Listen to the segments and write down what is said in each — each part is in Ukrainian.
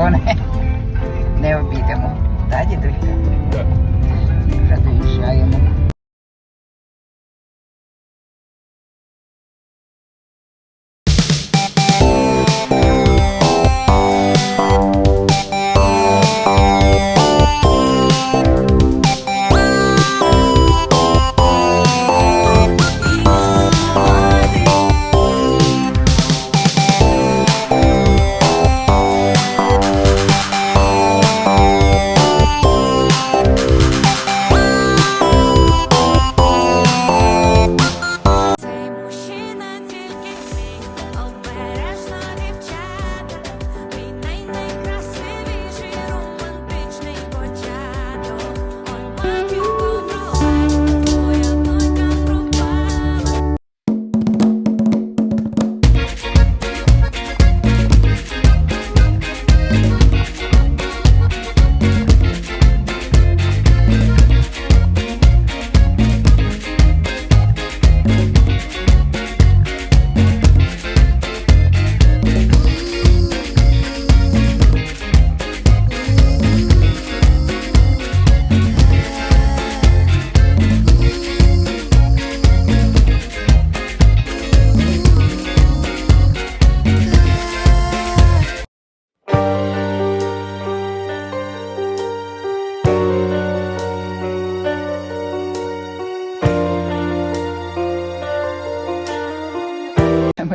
Далеко не, обійдемо. Да, дідулька?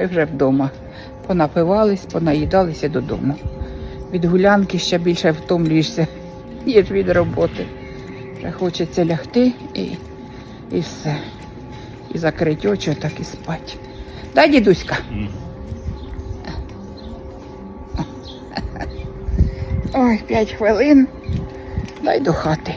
Ми вже вдома. Понапивались, понаїдалися додому. Від гулянки ще більше втомлюєшся, ніж від роботи. Вже хочеться лягти і, і все. І закрити очі, так і спати. Да, дідуська? Ой, п'ять хвилин. Дай до хати.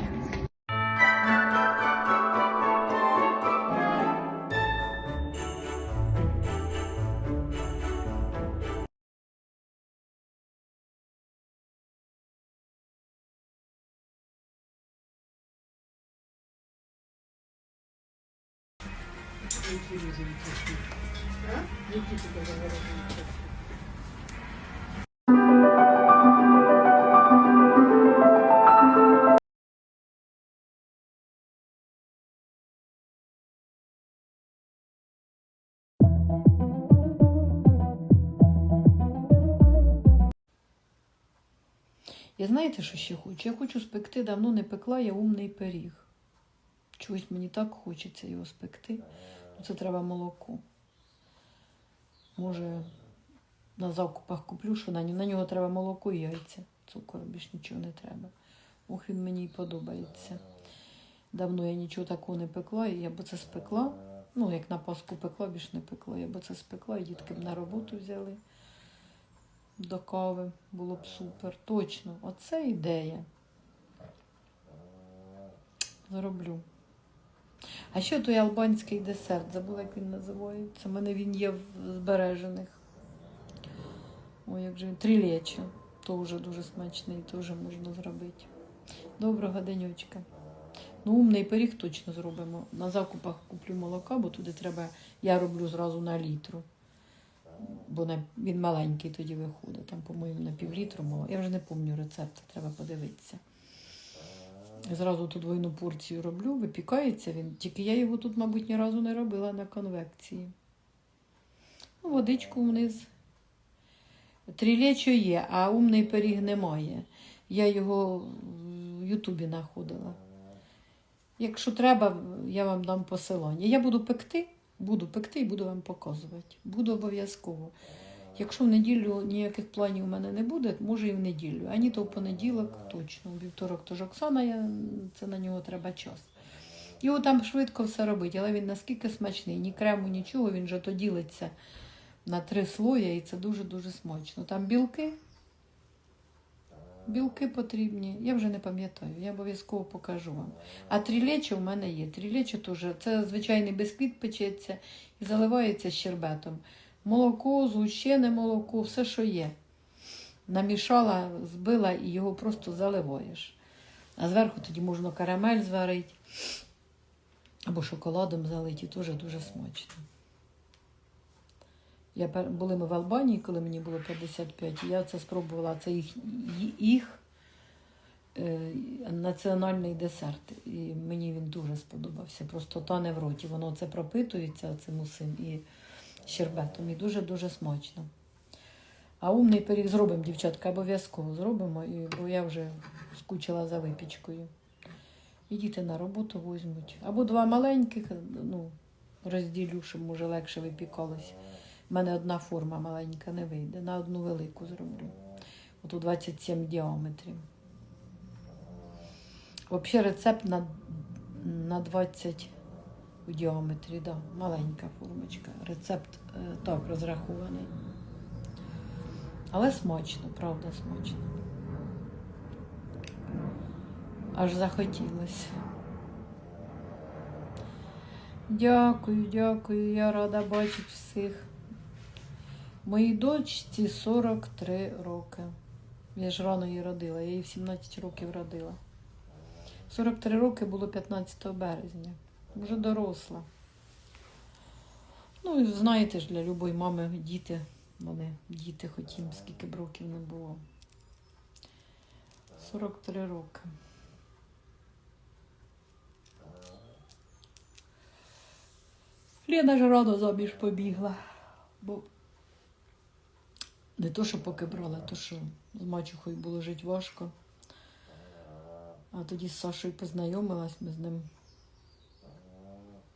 Я знаєте, що ще хочу? Я хочу спекти, давно не пекла я умний пиріг. Чогось мені так хочеться його спекти. Ну, Це треба молоко. Може, на закупах куплю, що на, на нього треба молоко і яйця. Цукор, більш нічого не треба. Ох, він мені і подобається. Давно я нічого такого не пекла, і я б це спекла. Ну, як на Пасху пекла, більш не пекла. Я б це спекла, і дітки б на роботу взяли до кави. Було б супер. Точно. Оце ідея. Зроблю. А що той албанський десерт? Забула, як він називається. У мене він є в збережених. Ой, як же він. Трілечо. Теж дуже смачний, теж можна зробити. Доброго денечка. Ну, умний пиріг точно зробимо. На закупах куплю молока, бо туди треба, я роблю зразу на літру. Бо на, він маленький тоді виходить. Там, по-моєму, на півлітру молока. Я вже не пам'ятаю рецепт, треба подивитися. Зразу ту двойну порцію роблю, випікається він. Тільки я його тут, мабуть, ні разу не робила на конвекції. Ну, водичку вниз. Трілечо є, а умний пиріг немає. Я його в Ютубі знаходила. Якщо треба, я вам дам посилання. Я буду пекти, буду пекти і буду вам показувати. Буду обов'язково. Якщо в неділю ніяких планів у мене не буде, може і в неділю. Ані то в понеділок, точно. У вівторок то ж Оксана, я, це на нього треба час. Його там швидко все робить, але він наскільки смачний, ні крему, нічого, він же то ділиться на три слоя, і це дуже-дуже смачно. Там білки. Білки потрібні, я вже не пам'ятаю, я обов'язково покажу вам. А трілечо в мене є. Трілечо теж це звичайний бисквіт печеться і заливається щербетом. Молоко, згущене молоко, все, що є. Намішала, збила і його просто заливаєш. А зверху тоді можна карамель зварити або шоколадом залити, і теж дуже смачно. Я були ми в Албанії, коли мені було 55, і я це спробувала. Це їх, їх е, національний десерт. І мені він дуже сподобався. Просто тане в роті. Воно це пропитується цим усім і щербетом. І дуже-дуже смачно. А умний пиріг зробимо, дівчатка, обов'язково зробимо, бо я вже скучила за випічкою. І діти на роботу візьмуть. Або два маленьких, ну, розділю, щоб може легше випікалось. У мене одна форма маленька не вийде. На одну велику зроблю. От у 27 діаметрів. Взагалі рецепт на, на 20 у діаметрі, да, маленька формочка. Рецепт е, так розрахований. Але смачно, правда, смачно. Аж захотілося. Дякую, дякую. Я рада бачити всіх. Моїй дочці 43 роки. Я ж рано її родила, я її в 17 років родила. 43 роки було 15 березня. Вже доросла. Ну, знаєте ж, для любої мами діти, вони діти, хоч їм скільки б років не було. 43 роки. Лена ж рано заміж побігла. Бо не то, що поки брала, то що з мачухою було жити важко. А тоді з Сашою познайомилась, ми з ним.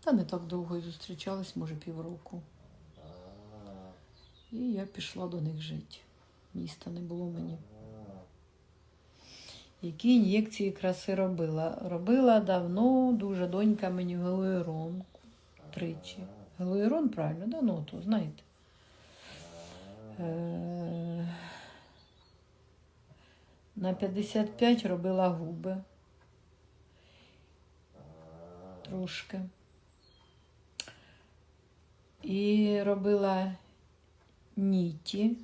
Та не так довго і зустрічались, може, півроку. І я пішла до них жити. Міста не було мені. Які ін'єкції краси робила? Робила давно, дуже донька мені гелуерон тричі. Гелуерон, правильно, да? Ну, то знаєте. Е, На 55 робила губи. Трошки. І робила ніті.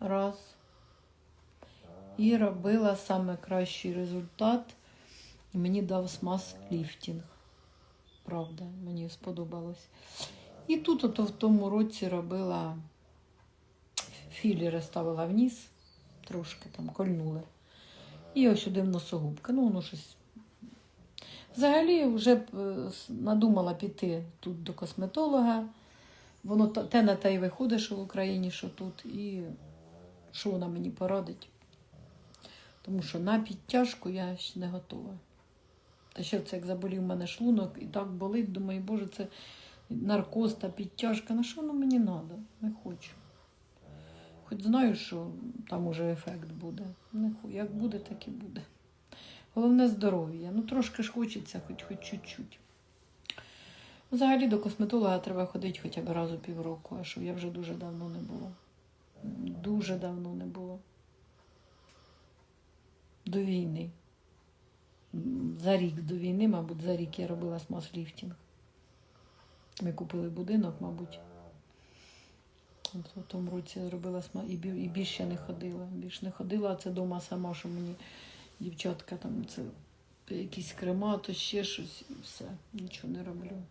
Раз. І робила саме кращий результат. Мені дав смаз ліфтінг. Правда, мені сподобалось. І тут ото в тому році робила філери ставила вниз, трошки там кольнули. І ось сюди в носогубки. Ну, воно щось. Взагалі вже е, надумала піти тут до косметолога. Воно те на те й виходить, що в Україні, що тут, і що вона мені порадить. Тому що на підтяжку я ще не готова. Та ще це як заболів у мене шлунок і так болить, думаю, боже, це наркоз та підтяжка. На що воно мені треба? Не хочу. Хоч знаю, що там уже ефект буде. Як буде, так і буде. Головне здоров'я. Ну трошки ж хочеться, хоч хоч чуть-чуть. Взагалі до косметолога треба ходити хоча б раз у півроку, а що я вже дуже давно не було. Дуже давно не було. До війни. За рік до війни, мабуть, за рік я робила смаз-ліфтинг. Ми купили будинок, мабуть. У тому році зробила сма і, і більше не ходила. Більше не ходила, а це дома сама, що мені дівчатка там це якісь крема, то ще щось, і все. Нічого не роблю.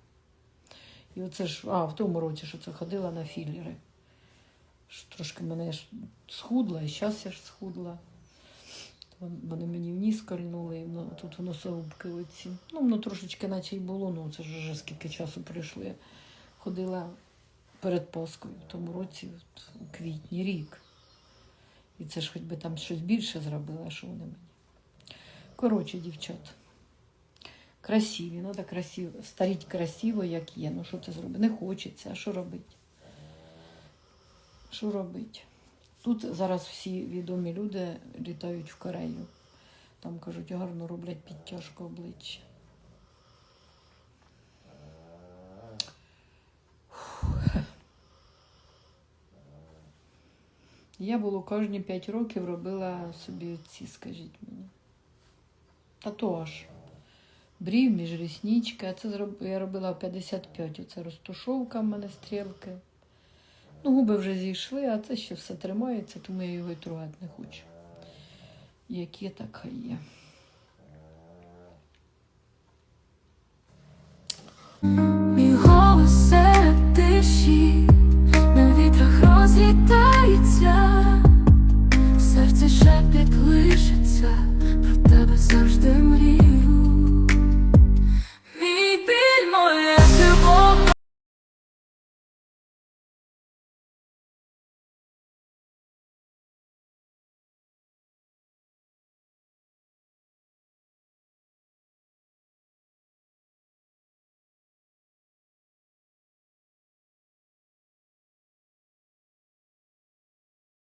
І оце ж, а, в тому році, що це ходила на філери. Що Трошки мене ж схудла, і зараз я ж схудла. Вони мені вниз кольнули, і воно- тут воно носогубки оці. Ну, воно трошечки наче й було, ну це ж вже скільки часу пройшло. Я ходила перед Паскою в тому році, у квітні, рік. І це ж хоч би там щось більше зробила, що вони мені. Коротше, дівчат. Красиві, треба красиво, старіть красиво, як є. Ну що це зробити? Не хочеться, а що робити? Що робити? Тут зараз всі відомі люди літають в Корею. Там кажуть, гарно роблять підтяжку обличчя. Я було кожні 5 років робила собі ці, скажіть мені татуаж. Брів, між ріснички. А це я робила в 55. Це розтушовка в мене стрілки. Ну, Губи вже зійшли, а це ще все тримається, тому я його і трогати не хочу. Як є, так хай є. Мій голос серед тиші.